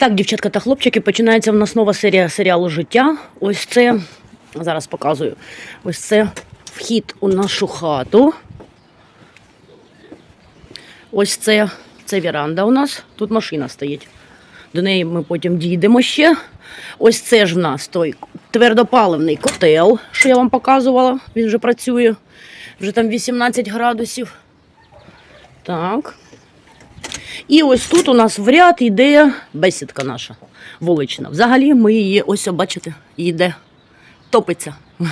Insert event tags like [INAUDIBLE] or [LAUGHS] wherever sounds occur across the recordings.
Так, дівчатка та хлопчики, починається в нас нова серія серіалу Життя. Ось це, зараз показую. Ось це вхід у нашу хату. Ось це, це віранда у нас. Тут машина стоїть. До неї ми потім дійдемо ще. Ось це ж в нас той твердопаливний котел, що я вам показувала. Він вже працює. Вже там 18 градусів. Так. І ось тут у нас в ряд йде бесідка наша вулична. Взагалі ми її, ось бачите, йде, топиться. [LAUGHS]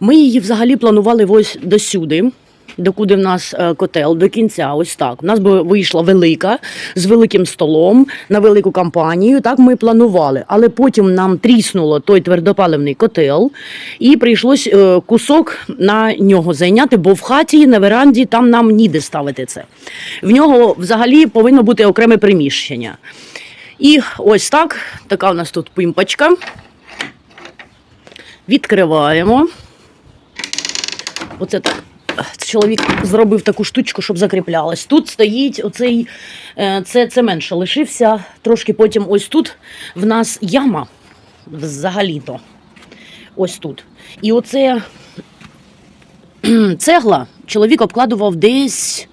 Ми її взагалі планували ось досюди, докуди в нас е, котел, до кінця, ось так. У нас би вийшла велика з великим столом на велику кампанію. Так ми планували. Але потім нам тріснуло той твердопаливний котел, і прийшлось е, кусок на нього зайняти, бо в хаті на веранді там нам ніде ставити це. В нього взагалі повинно бути окреме приміщення. І ось так, така у нас тут пимпочка. Відкриваємо. Оце так. Чоловік зробив таку штучку, щоб закріплялась. Тут стоїть оцей е, це цемент, що лишився. Трошки потім ось тут в нас яма взагалі-то. Ось тут. І оце цегла чоловік обкладував десь,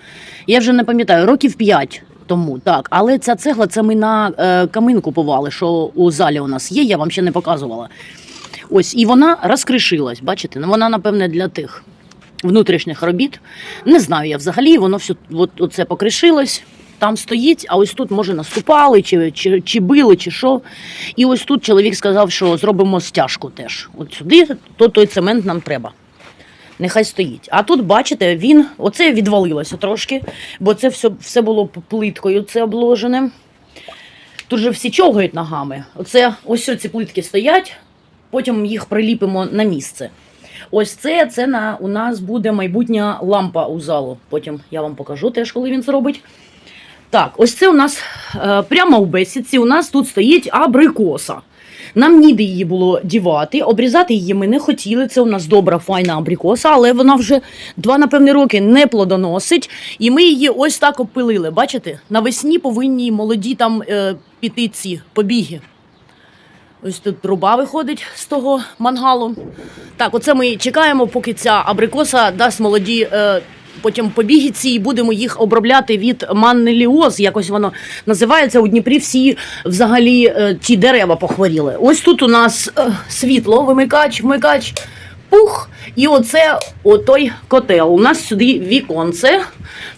я вже не пам'ятаю, років 5 тому. Так, але ця цегла це ми на е, камин купували, що у залі у нас є, я вам ще не показувала. Ось, і вона розкришилась, бачите? Ну, вона, напевне, для тих внутрішніх робіт. Не знаю я взагалі, воно все от, оце покришилось. Там стоїть, а ось тут, може, наступали, чи, чи, чи били, чи що. І ось тут чоловік сказав, що зробимо стяжку теж. От сюди, то той цемент нам треба. Нехай стоїть. А тут, бачите, він оце відвалилося трошки, бо це все, все було плиткою це обложене. Тут же всі човгають ногами. Оце ось ці плитки стоять, потім їх приліпимо на місце. Ось це, це на, у нас буде майбутня лампа у залу. Потім я вам покажу теж, коли він зробить. Так, ось це у нас е, прямо в бесідці. У нас тут стоїть абрикоса. Нам ніде її було дівати, обрізати її ми не хотіли. Це у нас добра, файна абрикоса, але вона вже два, напевне, роки не плодоносить. І ми її ось так опилили. Бачите? Навесні повинні молоді там е, піти ці побіги. Ось тут труба виходить з того мангалу. Так, оце ми чекаємо, поки ця абрикоса дасть молоді. Е, Потім побіги ці і будемо їх обробляти від маннеліоз, якось воно називається. У Дніпрі всі взагалі е, ті дерева похворіли. Ось тут у нас е, світло, вимикач, вмикач, пух. І оце отой котел. У нас сюди віконце.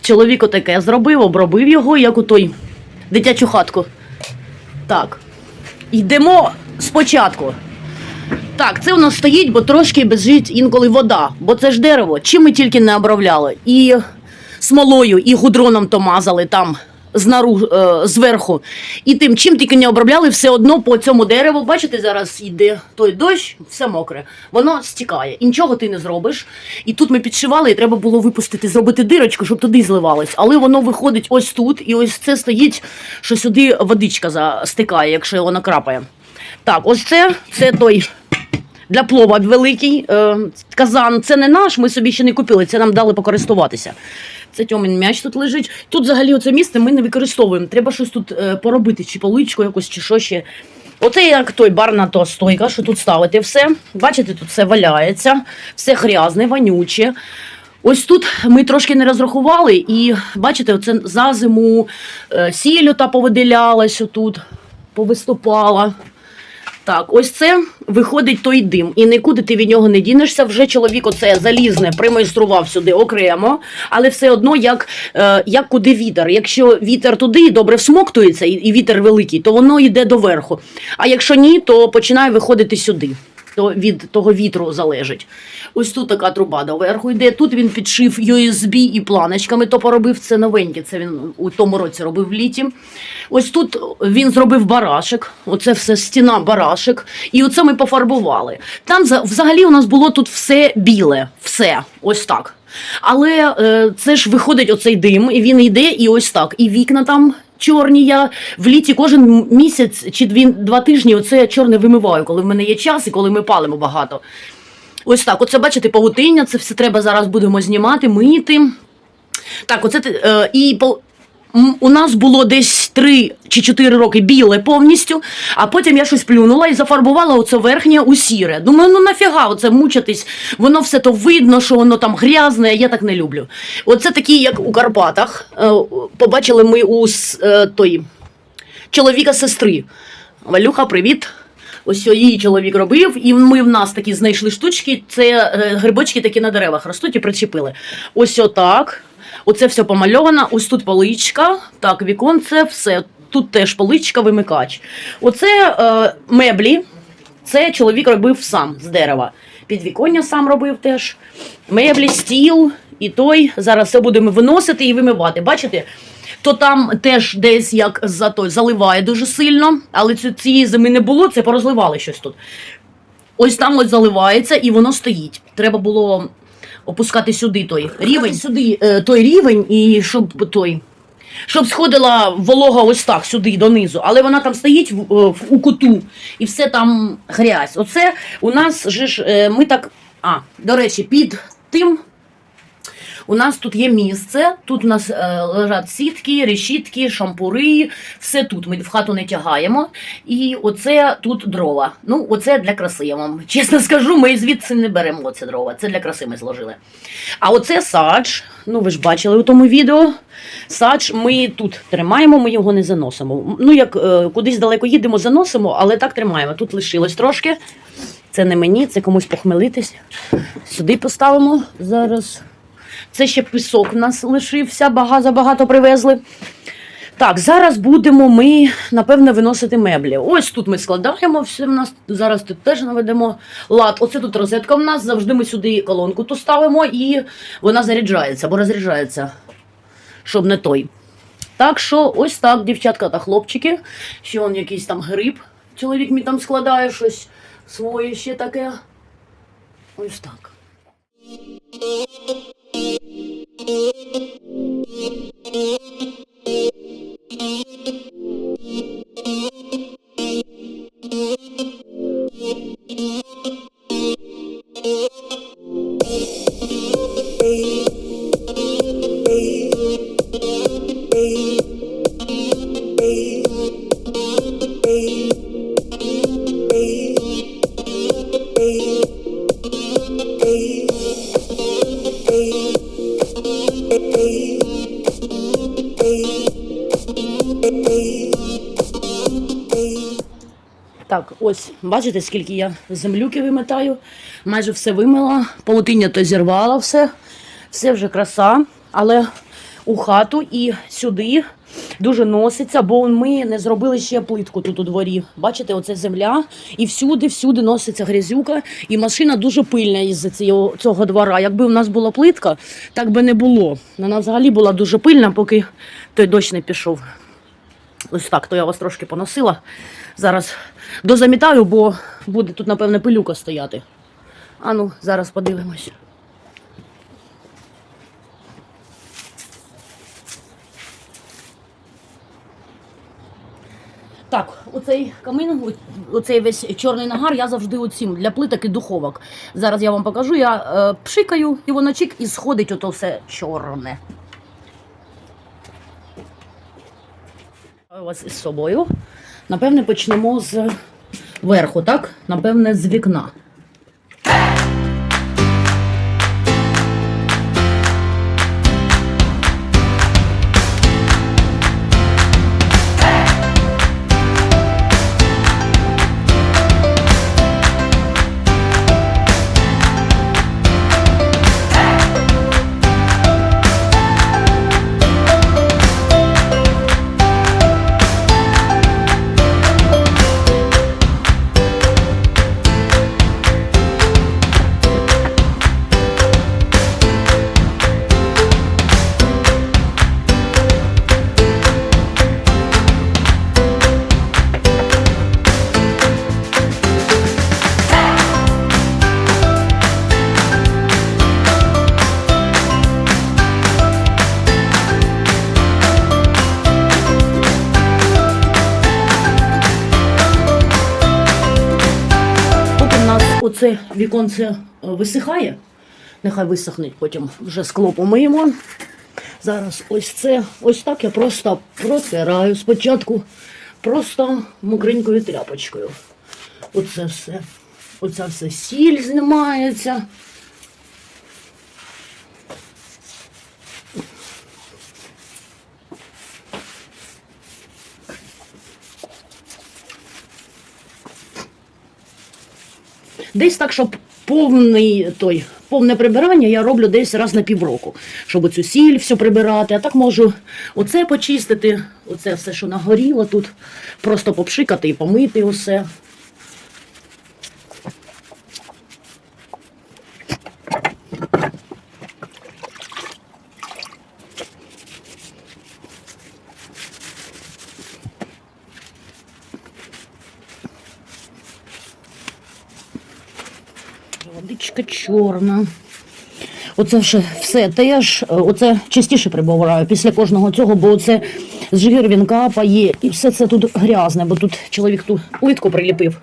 Чоловік отаке зробив, обробив його, як у той дитячу хатку. Так. Йдемо спочатку. Так, це нас стоїть, бо трошки безжить інколи вода, бо це ж дерево. Чим ми тільки не обробляли. І смолою, і гудроном то мазали там знару, е, зверху. І тим, чим тільки не обробляли, все одно по цьому дереву, бачите, зараз йде той дощ, все мокре, воно стікає. І нічого ти не зробиш. І тут ми підшивали, і треба було випустити, зробити дирочку, щоб туди зливалось. Але воно виходить ось тут, і ось це стоїть, що сюди водичка застикає, якщо вона крапає. Так, ось це, це той для плова великий е, казан. Це не наш, ми собі ще не купили, це нам дали покористуватися. Це Тьомин м'яч тут лежить. Тут взагалі оце місце ми не використовуємо. Треба щось тут е, поробити, чи поличку якось, чи що ще. Оце як той барна то стойка, що тут ставити все. Бачите, тут все валяється, все грязне, вонюче. Ось тут ми трошки не розрахували, і бачите, оце за зиму е, сіль та повиділялась отут, повиступала. Так, ось це виходить той дим, і нікуди ти від нього не дінешся. Вже чоловік оце залізне примайстрував сюди окремо, але все одно як, е, як куди вітер. Якщо вітер туди добре всмоктується, і, вітер великий, то воно йде доверху. А якщо ні, то починає виходити сюди. Від того вітру залежить. Ось тут така труба доверху йде. Тут він підшив USB і планочками, то поробив це новеньке. Це він у тому році робив в літі. Ось тут він зробив барашек. Оце все стіна барашек. І оце ми пофарбували. Там за- взагалі у нас було тут все біле, все, ось так. Але е, це ж виходить оцей дим, і він йде, і ось так. І вікна там чорні. Я в літі кожен місяць чи дві, два тижні оце чорне вимиваю, коли в мене є час і коли ми палимо багато. Ось так. Оце бачите, павутиння, це все треба зараз будемо знімати, мити. Так, оце е, і у нас було десь 3 чи 4 роки біле повністю, а потім я щось плюнула і зафарбувала оце верхнє у сіре. Думаю, ну нафіга оце мучитись, воно все то видно, що воно там грязне, я так не люблю. Оце такі, як у Карпатах. Е, Побачили ми у е, той чоловіка сестри. Валюха, привіт. Ось її чоловік робив, і ми в нас такі знайшли штучки. Це е, грибочки такі на деревах ростуть і причепили. Ось отак. Оце все помальовано. Ось тут поличка. Так, віконце, все. Тут теж поличка, вимикач. Оце е, меблі. Це чоловік робив сам з дерева. Підвіконня сам робив теж. Меблі, стіл і той. Зараз все будемо виносити і вимивати. Бачите? То там теж десь як за той заливає дуже сильно, але цієї зими не було, це порозливали щось тут. Ось там ось заливається і воно стоїть. Треба було опускати сюди той рівень. Сюди е, той рівень, і щоб той. Щоб сходила волога ось так сюди донизу, але вона там стоїть в, е, в- у куту і все там грязь. Оце у нас же ж е, ми так. А, до речі, під тим у нас тут є місце. Тут у нас е, лежать сітки, решітки, шампури. Все тут. Ми в хату не тягаємо. І оце тут дрова. Ну, оце для краси. Я вам чесно скажу, ми звідси не беремо оце дрова. Це для краси ми зложили. А оце садж. Ну, ви ж бачили у тому відео. Садж ми тут тримаємо, ми його не заносимо. Ну, як е, кудись далеко їдемо, заносимо, але так тримаємо. Тут лишилось трошки. Це не мені, це комусь похмелитись. Сюди поставимо зараз. Це ще пісок в нас лишився, бага, забагато привезли. Так, зараз будемо ми, напевне, виносити меблі. Ось тут ми складаємо все в нас. Зараз тут теж наведемо лад. Оце тут розетка в нас. Завжди ми сюди колонку ту ставимо і вона заряджається, бо розряджається, щоб не той. Так що ось так, дівчатка та хлопчики. Ще он якийсь там гриб. Чоловік мій там складає щось своє ще таке. Ось так. Thank you. Так, ось, бачите, скільки я землюки виметаю. Майже все вимила, полотиння то зірвала все, все вже краса. Але у хату і сюди дуже носиться, бо ми не зробили ще плитку тут у дворі. Бачите, оце земля, і всюди, всюди носиться грязюка, і машина дуже пильна із цього, цього двора. Якби в нас була плитка, так би не було. Вона взагалі була дуже пильна, поки той дощ не пішов. Ось так, то я вас трошки поносила. Зараз дозамітаю, бо буде тут, напевне, пилюка стояти. А ну, зараз подивимось. Так, оцей камин, оцей весь чорний нагар, я завжди оцім для плиток і духовок. Зараз я вам покажу, я е, пшикаю, і воно чик і сходить ото все чорне. У вас із собою. Напевне, почнемо з верху, так? Напевне, з вікна. Оце віконце е, висихає, нехай висохне, потім вже скло помиємо. Зараз ось це, ось так я просто протираю спочатку просто мокренькою тряпочкою. Оце все. Оця все сіль знімається. Десь так, щоб повний той, повне прибирання я роблю десь раз на півроку, щоб цю сіль всю прибирати. А так можу оце почистити, оце все, що нагоріло тут, просто попшикати і помити усе. Водичка чорна. Оце ще все теж, е, оце частіше прибираю після кожного цього, бо оце жир він капає і все це тут грязне, бо тут чоловік ту плитку приліпив.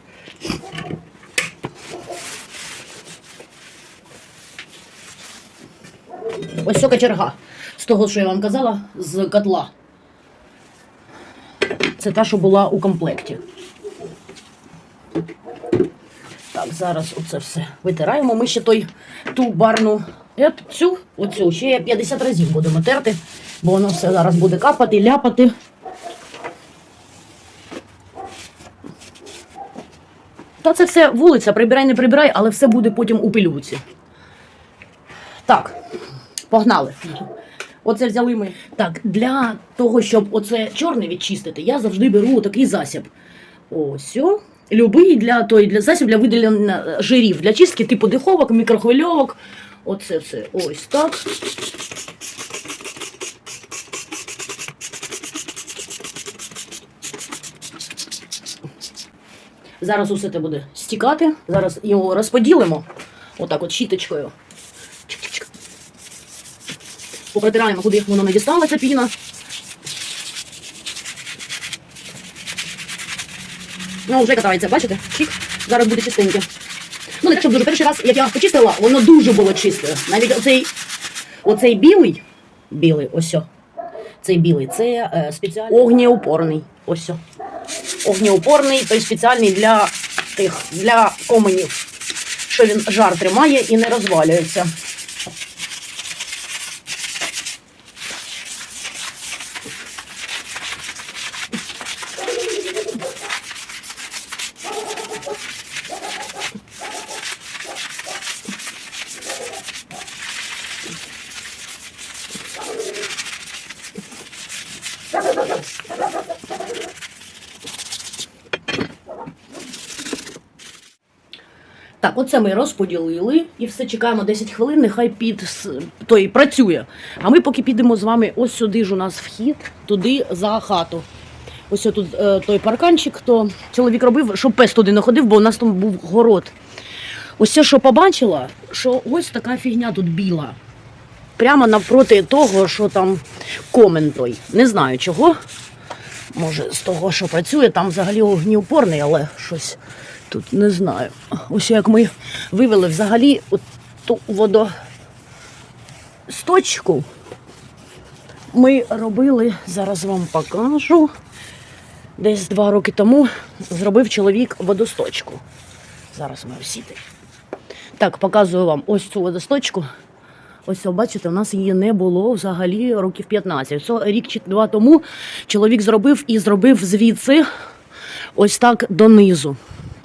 Ось ця кочерга з того, що я вам казала, з котла. Це та, що була у комплекті. Так, зараз оце все витираємо. Ми ще той ту барну цю, оцю ще 50 разів будемо терти, бо воно все зараз буде капати, ляпати. Та це все вулиця, прибирай, не прибирай, але все буде потім у пилюці. Так, погнали. Оце взяли ми. Так, для того, щоб оце чорне відчистити, я завжди беру такий засіб. Ось. Любий для той для засіб для видалення жирів, для чистки типу диховок, мікрохвильовок. Оце все. Ось так. Зараз усе це буде стікати. Зараз його розподілимо. Отак от щіточкою. Чик-чик-чик. Попротираємо, куди воно не дісталося піна. Ну, вже катається, бачите? Чик. Зараз буде чистеньке. Ну, не так, щоб дуже перший раз, як я почистила, воно дуже було чисте. Навіть оцей, оцей білий, білий, ось. Цей білий, це е, спеціальний огнеупорний. Ось. Огнеупорний, той спеціальний для тих, для коменів, що він жар тримає і не розвалюється. Так, оце ми розподілили і все чекаємо 10 хвилин, нехай під той працює. А ми поки підемо з вами ось сюди ж у нас вхід, туди за хату. Ось тут е, той парканчик, то чоловік робив, щоб пес туди не ходив, бо у нас там був город. Ось це, що побачила, що ось така фігня тут біла. Прямо навпроти того, що там комен той. Не знаю чого. Може, з того, що працює, там взагалі огнеупорний, але щось тут не знаю. Ось як ми вивели взагалі от ту водосточку. Ми робили, зараз вам покажу. Десь два роки тому зробив чоловік водосточку. Зараз ми осіти. Так, показую вам ось цю водосточку. Ось, бачите, у нас її не було взагалі років 15. Це рік чи два тому чоловік зробив і зробив звідси ось так донизу.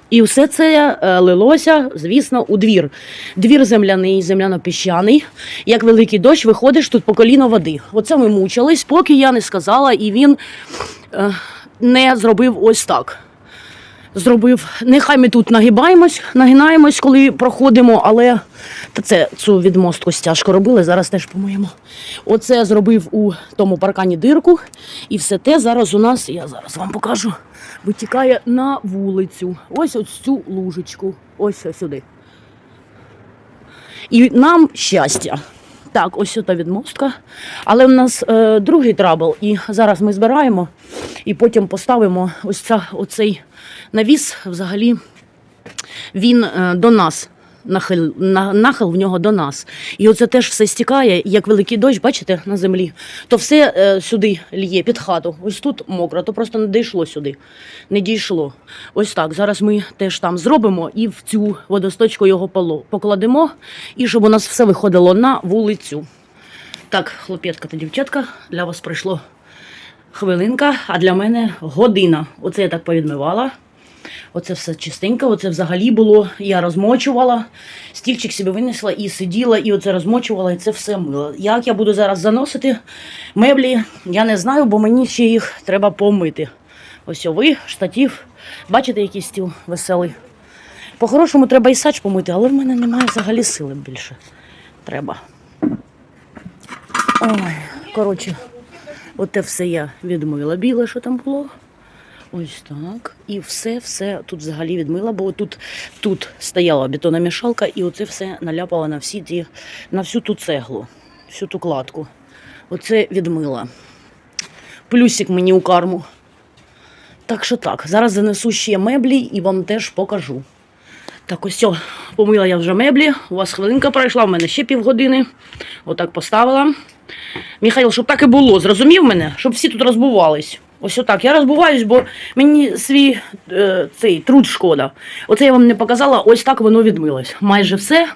І все це е, лилося, звісно, у двір. Двір земляний, земляно-піщаний. Як великий дощ, виходиш тут по коліно води. Оце ми мучились, поки я не сказала, і він е, не зробив ось так. Зробив, нехай ми тут нагибаємось, нагинаємось, коли проходимо, але та це цю відмостку стяжку робили, зараз теж помиємо. Оце зробив у тому паркані дирку, і все те зараз у нас, я зараз вам покажу, витікає на вулицю. Ось ось цю лужечку. Ось ось сюди. І нам щастя. Так, ось та відмостка. Але в нас е, другий трабл, і зараз ми збираємо і потім поставимо ось ця, оцей навіс взагалі він е, до нас нахил, нахил в нього до нас. І оце теж все стікає, як великий дощ, бачите, на землі. То все е, сюди лє під хату. Ось тут мокро, то просто не дійшло сюди. Не дійшло. Ось так. Зараз ми теж там зробимо і в цю водосточку його поло- покладемо, і щоб у нас все виходило на вулицю. Так, хлоп'ятка та дівчатка, для вас прийшло хвилинка, а для мене година. Оце я так повідмивала. Оце все чистенько, оце взагалі було. Я розмочувала, стільчик собі винесла і сиділа, і оце розмочувала, і це все мила. Як я буду зараз заносити меблі, я не знаю, бо мені ще їх треба помити. Ось ви, штатів. Бачите, який стіл веселий. По-хорошому треба і сач помити, але в мене немає взагалі сили більше. Треба. Ой, коротше, оте все я відмила біле, що там було. Ось так. І все, все тут взагалі відмила, бо тут, тут стояла бетономішалка, і оце все наляпала на всі ті, на всю ту цеглу, всю ту кладку. Оце відмила. Плюсик мені у карму. Так що так, зараз занесу ще меблі і вам теж покажу. Так, ось, о, помила я вже меблі. У вас хвилинка пройшла, в мене ще півгодини. Отак поставила. Михайло, щоб так і було, зрозумів мене? Щоб всі тут розбувались. Ось отак. Я розбуваюсь, бо мені свій е, цей труд шкода. Оце я вам не показала, ось так воно відмилось. Майже все.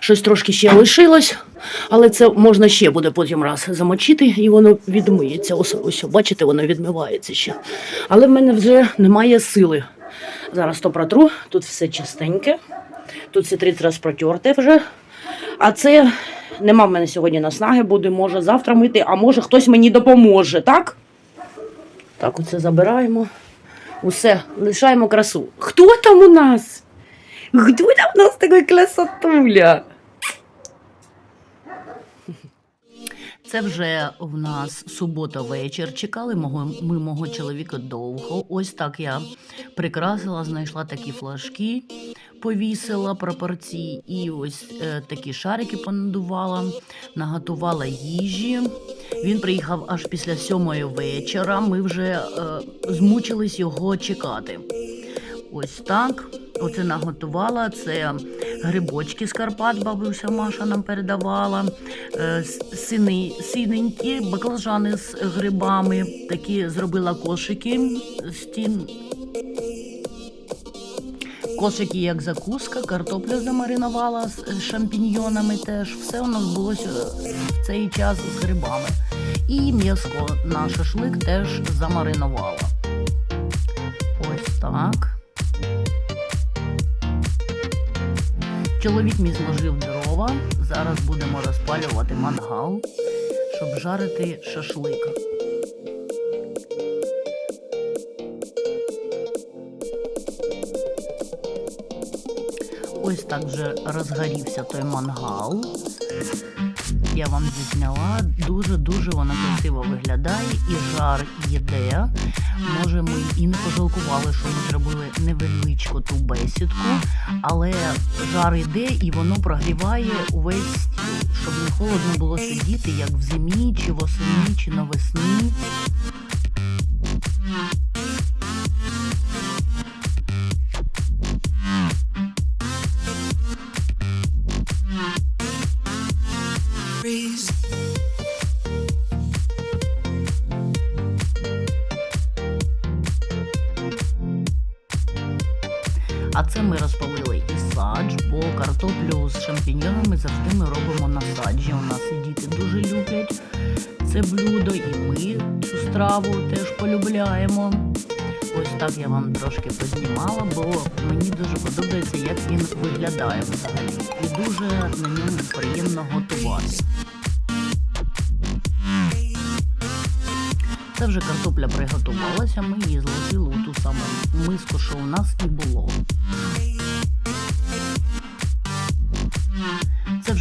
Щось трошки ще лишилось, але це можна ще буде потім раз замочити, і воно відмиється. Ось, ось бачите, воно відмивається ще. Але в мене вже немає сили. Зараз то протру, тут все чистеньке. Тут все 30 разів протерте вже. А це нема в мене сьогодні наснаги, буде, може завтра мити, а може хтось мені допоможе, так? Так, оце забираємо. Усе, лишаємо красу. Хто там у нас? Хто там у нас такий красотуля? Це вже в нас субота вечір. Чекали мого, ми мого чоловіка довго. Ось так я прикрасила, знайшла такі флажки, повісила прапорці і ось е, такі шарики понадувала, наготувала їжі. Він приїхав аж після сьомої вечора. Ми вже е, змучились його чекати. Ось так. Оце наготувала. Це грибочки з Карпат, бабуся Маша нам передавала. Е, Сини, синенькі баклажани з грибами. Такі зробила кошики з тін. Кошики як закуска, картоплю замаринувала з шампіньйонами теж. Все у нас було в цей час з грибами. І м'яско на шашлик теж замаринувала. Ось так. Чоловік мій зложив дрова. Зараз будемо розпалювати мангал, щоб жарити шашлик. Так вже розгорівся той мангал. Я вам зізняла. Дуже-дуже вона красиво виглядає і жар їде. Може, ми і не пожалкували, що ми зробили невеличку ту бесідку, але жар іде і воно прогріває увесь стіл, щоб не холодно було сидіти, як в зимі, чи восени, чи навесні. У нас і діти дуже люблять це блюдо, і ми цю страву теж полюбляємо. Ось так я вам трошки познімала, бо мені дуже подобається, як він виглядає взагалі. І дуже на ньому приємно готувати. Це вже картопля приготувалася, ми її зложили у ту саму миску, що у нас і було.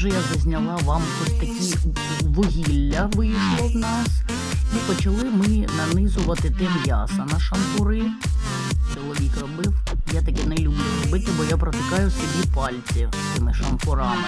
Вже я зазняла вам ось такі вугілля вийшло в нас. І почали ми нанизувати те м'ясо на шампури. Чоловік робив. Я таке не люблю робити, бо я протикаю собі пальці цими шампурами.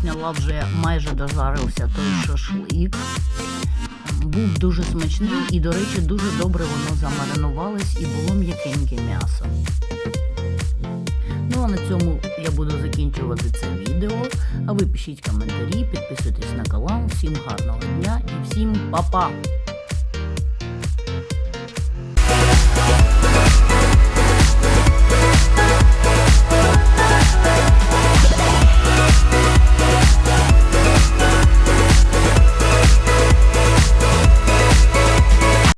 Зняла, вже майже дожарився той шашлик. Був дуже смачний і, до речі, дуже добре воно замаринувалось і було м'якеньке м'ясо. Ну а на цьому я буду закінчувати це відео. А ви пишіть коментарі, підписуйтесь на канал. Всім гарного дня і всім па-па!